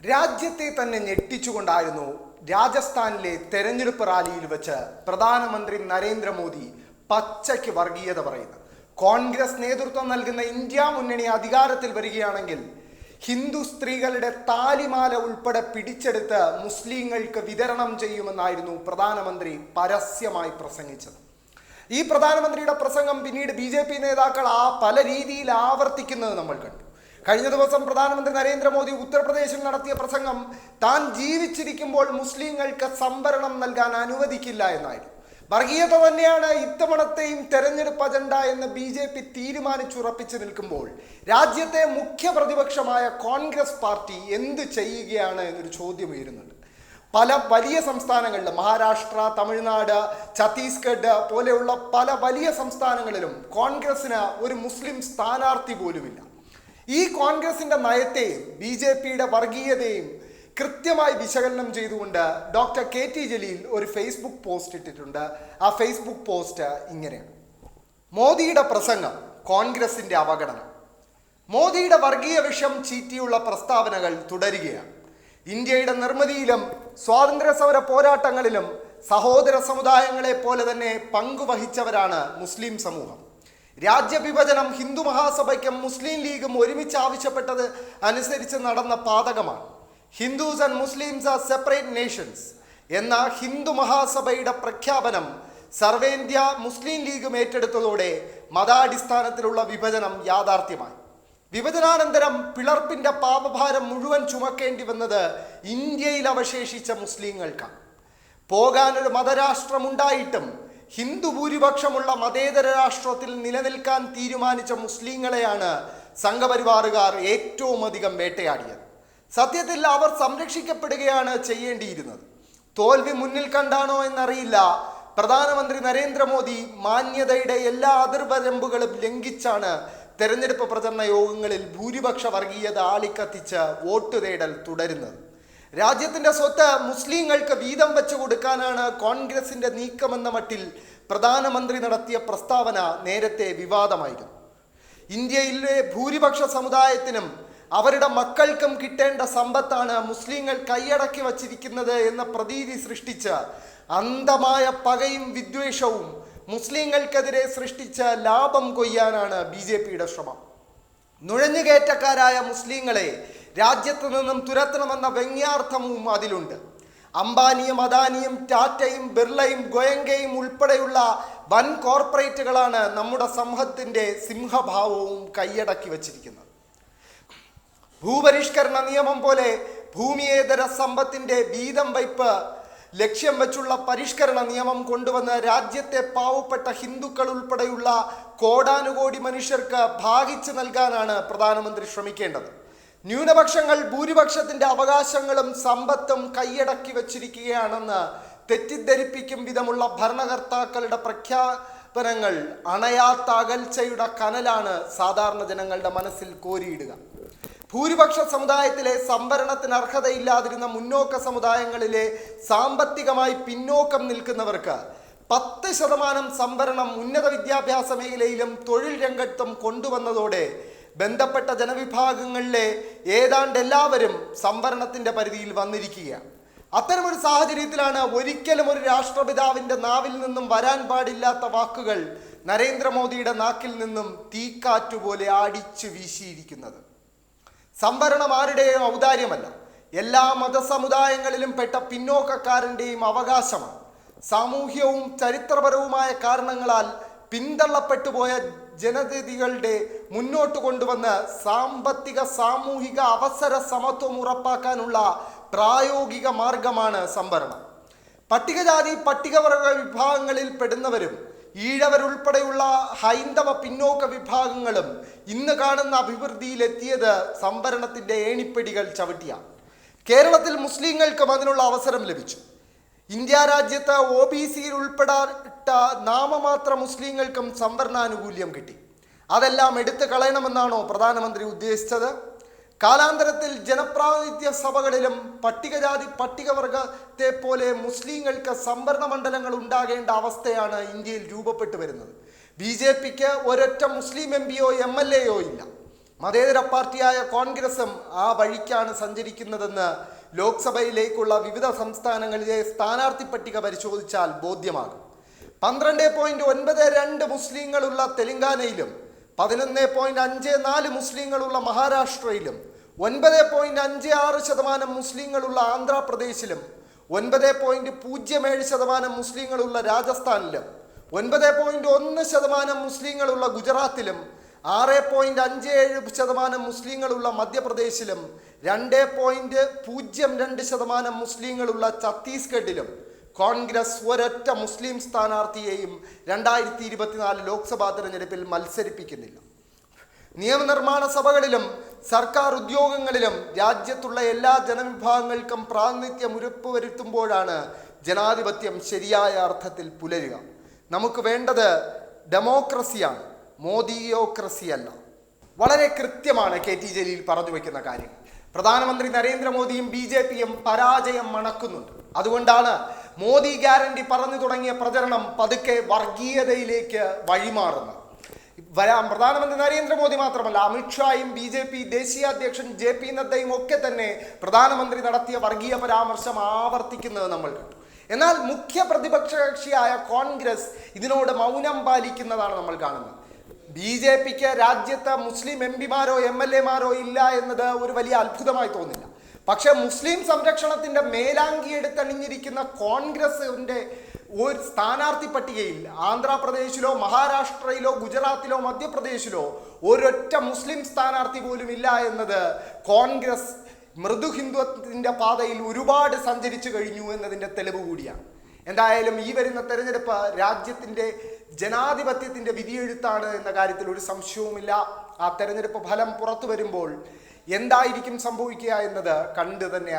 രാജ്യത്തെ തന്നെ ഞെട്ടിച്ചുകൊണ്ടായിരുന്നു രാജസ്ഥാനിലെ തെരഞ്ഞെടുപ്പ് റാലിയിൽ വെച്ച് പ്രധാനമന്ത്രി നരേന്ദ്രമോദി പച്ചയ്ക്ക് വർഗീയത പറയുന്നത്. കോൺഗ്രസ് നേതൃത്വം നൽകുന്ന ഇന്ത്യ മുന്നണി അധികാരത്തിൽ വരികയാണെങ്കിൽ ഹിന്ദു സ്ത്രീകളുടെ താലിമാല ഉൾപ്പെടെ പിടിച്ചെടുത്ത് മുസ്ലിങ്ങൾക്ക് വിതരണം ചെയ്യുമെന്നായിരുന്നു പ്രധാനമന്ത്രി പരസ്യമായി പ്രസംഗിച്ചത്. ഈ പ്രധാനമന്ത്രിയുടെ പ്രസംഗം പിന്നീട് ബി നേതാക്കൾ ആ പല രീതിയിൽ ആവർത്തിക്കുന്നത് നമ്മൾ കണ്ടു. കഴിഞ്ഞ ദിവസം പ്രധാനമന്ത്രി നരേന്ദ്രമോദി ഉത്തർപ്രദേശിൽ നടത്തിയ പ്രസംഗം താൻ ജീവിച്ചിരിക്കുമ്പോൾ മുസ്ലിങ്ങൾക്ക് സംവരണം നൽകാൻ അനുവദിക്കില്ല എന്നായിരുന്നു. വർഗീയത തന്നെയാണ് ഇത്തവണത്തെയും തെരഞ്ഞെടുപ്പ് അജണ്ട എന്ന് ബി ജെ പി തീരുമാനിച്ചുറപ്പിച്ചു നിൽക്കുമ്പോൾ രാജ്യത്തെ മുഖ്യ പ്രതിപക്ഷമായ കോൺഗ്രസ് പാർട്ടി എന്ത് ചെയ്യുകയാണ് എന്നൊരു ചോദ്യം ഉയരുന്നുണ്ട്. പല വലിയ സംസ്ഥാനങ്ങളിലും മഹാരാഷ്ട്ര തമിഴ്നാട് ഛത്തീസ്ഗഡ് പോലെയുള്ള പല വലിയ സംസ്ഥാനങ്ങളിലും കോൺഗ്രസിന് ഒരു മുസ്ലിം സ്ഥാനാർത്ഥി പോലുമില്ല. ഈ കോൺഗ്രസിന്റെ നയത്തെയും ബി ജെ പിയുടെ വർഗീയതയും കൃത്യമായി വിശകലനം ചെയ്തുകൊണ്ട് ഡോക്ടർ കെ ടി ജലീൽ ഒരു ഫേസ്ബുക്ക് പോസ്റ്റ് ഇട്ടിട്ടുണ്ട്. ആ ഫേസ്ബുക്ക് പോസ്റ്റ് ഇങ്ങനെയാണ്. മോദിയുടെ പ്രസംഗം കോൺഗ്രസിന്റെ അവഗണന. മോദിയുടെ വർഗീയ വിഷം ചീറ്റിയുള്ള പ്രസ്താവനകൾ തുടരുകയാണ്. ഇന്ത്യയുടെ നിർമ്മിതിയിലും സ്വാതന്ത്ര്യ സമര പോരാട്ടങ്ങളിലും സഹോദര സമുദായങ്ങളെ പോലെ തന്നെ പങ്കുവഹിച്ചവരാണ് മുസ്ലിം സമൂഹം. രാജ്യവിഭജനം ഹിന്ദു മഹാസഭയ്ക്കും മുസ്ലിം ലീഗും ഒരുമിച്ച് ആവശ്യപ്പെട്ടത് അനുസരിച്ച് നടന്ന പാതകമാണ്. Hindus and Muslims are separate nations എന്ന ഹിന്ദു മഹാസഭയുടെ പ്രഖ്യാപനം സർവേന്ത്യ മുസ്ലിം ലീഗും ഏറ്റെടുത്തതോടെ മതാടിസ്ഥാനത്തിലുള്ള വിഭജനം യാഥാർത്ഥ്യമായി. വിഭജനാനന്തരം പിളർപ്പിന്റെ പാപഭാരം മുഴുവൻ ചുമക്കേണ്ടി വന്നത് ഇന്ത്യയിൽ അവശേഷിച്ച മുസ്ലിങ്ങൾക്കാണ്. പോകാനൊരു മതരാഷ്ട്രമുണ്ടായിട്ടും ഹിന്ദു ഭൂരിപക്ഷമുള്ള മതേതര രാഷ്ട്രത്തിൽ നിലനിൽക്കാൻ തീരുമാനിച്ച മുസ്ലിങ്ങളെയാണ് സംഘപരിവാറുകാർ ഏറ്റവും അധികം വേട്ടയാടിയത്. സത്യത്തിൽ അവർ സംരക്ഷിക്കപ്പെടുകയാണ് ചെയ്യേണ്ടിയിരുന്നത്. തോൽവി മുന്നിൽ കണ്ടാണോ എന്നറിയില്ല. പ്രധാനമന്ത്രി നരേന്ദ്രമോദി മാന്യതയുടെ എല്ലാ അതിർവരമ്പുകളും ലംഘിച്ചാണ് തെരഞ്ഞെടുപ്പ് പ്രചരണ യോഗങ്ങളിൽ ഭൂരിപക്ഷ വർഗീയത ആളിക്കത്തിച്ച് വോട്ട് തേടൽ തുടരുന്നത്. രാജ്യത്തിന്റെ സ്വത്ത് മുസ്ലിങ്ങൾക്ക് വീതം വെച്ചു കൊടുക്കാനാണ് കോൺഗ്രസിന്റെ നീക്കമെന്ന മട്ടിൽ പ്രധാനമന്ത്രി നടത്തിയ പ്രസ്താവന നേരത്തെ വിവാദമായിരുന്നു. ഇന്ത്യയിലെ ഭൂരിപക്ഷ സമുദായത്തിനും അവരുടെ മക്കൾക്കും കിട്ടേണ്ട സമ്പത്താണ് മുസ്ലിങ്ങൾ കൈയടക്കി വച്ചിരിക്കുന്നത് എന്ന പ്രതീതി സൃഷ്ടിച്ച അന്ധമായ പകയും വിദ്വേഷവും മുസ്ലിങ്ങൾക്കെതിരെ സൃഷ്ടിച്ച ലാഭം കൊയ്യാനാണ് ബി ജെ പിയുടെ ശ്രമം. നുഴഞ്ഞുകയറ്റക്കാരായ മുസ്ലിങ്ങളെ രാജ്യത്ത് നിന്നും തുരത്തണമെന്ന വ്യംഗ്യാർത്ഥവും അതിലുണ്ട്. അംബാനിയും അദാനിയും ടാറ്റയും ബിർളയും ഗോയങ്കയും ഉൾപ്പെടെയുള്ള വൻ കോർപ്പറേറ്റുകളാണ് നമ്മുടെ സമൂഹത്തിന്റെ സിംഹഭാവവും കൈയടക്കി വച്ചിരിക്കുന്നത്. ഭൂപരിഷ്കരണ നിയമം പോലെ ഭൂമിയേതര സമ്പത്തിന്റെ വീതം വയ്പ് ലക്ഷ്യം വെച്ചുള്ള പരിഷ്കരണ നിയമം കൊണ്ടുവന്ന് രാജ്യത്തെ പാവപ്പെട്ട ഹിന്ദുക്കൾ ഉൾപ്പെടെയുള്ള കോടാനുകോടി മനുഷ്യർക്ക് ഭാഗിച്ചു നൽകാനാണ് പ്രധാനമന്ത്രി ശ്രമിക്കേണ്ടത്. ന്യൂനപക്ഷങ്ങൾ ഭൂരിപക്ഷത്തിന്റെ അവകാശങ്ങളും സമ്പത്തും കൈയടക്കി വച്ചിരിക്കുകയാണെന്ന് തെറ്റിദ്ധരിപ്പിക്കും വിധമുള്ള ഭരണകർത്താക്കളുടെ പ്രഖ്യാപനങ്ങൾ അണയാത്ത അകൽച്ചയുടെ കനലാണ് സാധാരണ ജനങ്ങളുടെ മനസ്സിൽ കോരിയിടുക. ഭൂരിപക്ഷ സമുദായത്തിലെ സംവരണത്തിന് അർഹതയില്ലാതിരുന്ന മുന്നോക്ക സമുദായങ്ങളിലെ സാമ്പത്തികമായി പിന്നോക്കം നിൽക്കുന്നവർക്ക് പത്ത് ശതമാനം സംവരണം ഉന്നത വിദ്യാഭ്യാസ മേഖലയിലും തൊഴിൽ രംഗത്തും കൊണ്ടുവന്നതോടെ ബന്ധപ്പെട്ട ജനവിഭാഗങ്ങളിലെ ഏതാണ്ട് എല്ലാവരും സംവരണത്തിന്റെ പരിധിയിൽ വന്നിരിക്കുകയാണ്. അത്തരമൊരു സാഹചര്യത്തിലാണ് ഒരിക്കലും ഒരു രാഷ്ട്രപിതാവിന്റെ നാവിൽ നിന്നും വരാൻ പാടില്ലാത്ത വാക്കുകൾ നരേന്ദ്രമോദിയുടെ നാക്കിൽ നിന്നും തീക്കാറ്റുപോലെ ആടിച്ചു വീശിയിരിക്കുന്നത്. സംവരണം ആരുടെയും ഔദാര്യമല്ല. എല്ലാ മതസമുദായങ്ങളിലും പെട്ട പിന്നോക്കക്കാരന്റെയും അവകാശമാണ്. സാമൂഹ്യവും ചരിത്രപരവുമായ കാരണങ്ങളാൽ പിന്തള്ളപ്പെട്ടുപോയ ജനതതികളുടെ മുന്നോട്ട് കൊണ്ടുവന്ന് സാമ്പത്തിക സാമൂഹിക അവസര സമത്വം ഉറപ്പാക്കാനുള്ള പ്രായോഗിക മാർഗമാണ് സംവരണം. പട്ടികജാതി പട്ടികവർഗ വിഭാഗങ്ങളിൽ പെടുന്നവരും ഈഴവരുൾപ്പെടെയുള്ള ഹൈന്ദവ പിന്നോക്ക വിഭാഗങ്ങളും ഇന്ന് കാണുന്ന അഭിവൃദ്ധിയിലെത്തിയത് സംവരണത്തിന്റെ ഏണിപ്പെടികൾ ചവിട്ടിയാണ് കേരളത്തിൽ മുസ്ലിങ്ങൾക്കും അതിനുള്ള അവസരം ലഭിച്ചു. ഇന്ത്യ രാജ്യത്ത് ഒ ബി സിയിൽ ഉൾപ്പെടാത്ത നാമമാത്ര മുസ്ലിങ്ങൾക്കും സംവരണാനുകൂല്യം കിട്ടി. അതെല്ലാം എടുത്തു കളയണമെന്നാണോ പ്രധാനമന്ത്രി ഉദ്ദേശിച്ചത്? കാലാന്തരത്തിൽ ജനപ്രാതിനിധ്യ സഭകളിലും പട്ടികജാതി പട്ടികവർഗത്തെ പോലെ മുസ്ലിങ്ങൾക്ക് സംവരണ മണ്ഡലങ്ങൾ ഉണ്ടാകേണ്ട അവസ്ഥയാണ് ഇന്ത്യയിൽ രൂപപ്പെട്ടു വരുന്നത്. ബി ജെ പിക്ക് ഒരൊറ്റ മുസ്ലിം എം പിയോ എം എൽ എയോ ഇല്ല. മതേതര പാർട്ടിയായ കോൺഗ്രസും ആ വഴിക്കാണ് സഞ്ചരിക്കുന്നതെന്ന് ലോക്സഭയിലേക്കുള്ള വിവിധ സംസ്ഥാനങ്ങളിലെ സ്ഥാനാർത്ഥി പട്ടിക പരിശോധിച്ചാൽ ബോധ്യമാകും. പന്ത്രണ്ട് പോയിന്റ് ഒൻപത് രണ്ട് മുസ്ലിങ്ങളുള്ള തെലങ്കാനയിലും പതിനൊന്ന് പോയിന്റ് അഞ്ച് നാല് മുസ്ലിങ്ങളുള്ള മഹാരാഷ്ട്രയിലും ഒൻപത് പോയിന്റ് അഞ്ച് ആറ് ശതമാനം മുസ്ലിങ്ങളുള്ള ആന്ധ്രാപ്രദേശിലും ഒൻപത് പോയിന്റ് പൂജ്യം ഏഴ് ശതമാനം മുസ്ലിങ്ങളുള്ള രാജസ്ഥാനിലും ഒൻപത് പോയിന്റ് ഒന്ന് ശതമാനം മുസ്ലിങ്ങളുള്ള ഗുജറാത്തിലും ആറ് പോയിന്റ് അഞ്ച് ഏഴ് ശതമാനം മുസ്ലിങ്ങളുള്ള മധ്യപ്രദേശിലും രണ്ട് പോയിന്റ് പൂജ്യം രണ്ട് ശതമാനം മുസ്ലിങ്ങളുള്ള ഛത്തീസ്ഗഡിലും കോൺഗ്രസ് ഒരൊറ്റ മുസ്ലിം സ്ഥാനാർത്ഥിയെയും രണ്ടായിരത്തി ഇരുപത്തിനാല് ലോക്സഭാ തെരഞ്ഞെടുപ്പിൽ മത്സരിപ്പിക്കുന്നില്ല. നിയമനിർമ്മാണ സഭകളിലും സർക്കാർ ഉദ്യോഗങ്ങളിലും രാജ്യത്തുള്ള എല്ലാ ജനവിഭാഗങ്ങൾക്കും പ്രാതിനിധ്യം ഉറപ്പുവരുത്തുമ്പോഴാണ് ജനാധിപത്യം ശരിയായ അർത്ഥത്തിൽ പുലരുക. നമുക്ക് വേണ്ടത് ഡെമോക്രസിയാണ് മോദിയോക്രസി അല്ല വളരെ കൃത്യമാണ് കെ ടി ജലീൽ പറഞ്ഞു വയ്ക്കുന്ന കാര്യം. പ്രധാനമന്ത്രി നരേന്ദ്രമോദിയും ബി ജെ പിയും പരാജയം മണക്കുന്നുണ്ട് അതുകൊണ്ടാണ് മോദി ഗ്യാരണ്ടി പറഞ്ഞു തുടങ്ങിയ പ്രചരണം പതുക്കെ വർഗീയതയിലേക്ക് വഴിമാറുന്നു. വരാം. പ്രധാനമന്ത്രി നരേന്ദ്രമോദി മാത്രമല്ല അമിത്ഷായും ബി ജെ പി ദേശീയ അധ്യക്ഷൻ ജെ പി നദ്ദയും ഒക്കെ തന്നെ പ്രധാനമന്ത്രി നടത്തിയ വർഗീയ പരാമർശം ആവർത്തിക്കുന്നത് നമ്മൾ കണ്ടു. എന്നാൽ മുഖ്യ പ്രതിപക്ഷ കക്ഷിയായ കോൺഗ്രസ് ഇതിനോട് മൗനം പാലിക്കുന്നതാണ് നമ്മൾ കാണുന്നത്. ബി ജെ പിക്ക് രാജ്യത്ത് മുസ്ലിം എം പിമാരോ എം എൽ എമാരോ ഇല്ല എന്നത് ഒരു വലിയ അത്ഭുതമായി തോന്നില്ല. പക്ഷെ മുസ്ലിം സംരക്ഷണത്തിന്റെ മേലാങ്കി എടുത്തണിഞ്ഞിരിക്കുന്ന കോൺഗ്രസിന്റെ ഒരു സ്ഥാനാർത്ഥി പട്ടികയിൽ ആന്ധ്രാപ്രദേശിലോ മഹാരാഷ്ട്രയിലോ ഗുജറാത്തിലോ മധ്യപ്രദേശിലോ ഒരൊറ്റ മുസ്ലിം സ്ഥാനാർത്ഥി പോലും ഇല്ല എന്നത് കോൺഗ്രസ് മൃദു ഹിന്ദുത്വത്തിന്റെ പാതയിൽ ഒരുപാട് സഞ്ചരിച്ചു കഴിഞ്ഞു എന്നതിന്റെ തെളിവ് കൂടിയാണ്. എന്തായാലും ഈ വരുന്ന തെരഞ്ഞെടുപ്പ് രാജ്യത്തിന്റെ ജനാധിപത്യത്തിന്റെ വിധിയെഴുത്താണ് എന്ന കാര്യത്തിൽ ഒരു സംശയവുമില്ല. ആ തെരഞ്ഞെടുപ്പ് ഫലം പുറത്തു വരുമ്പോൾ എന്തായിരിക്കും സംഭവിക്കുക എന്നത് കണ്ടു തന്നെ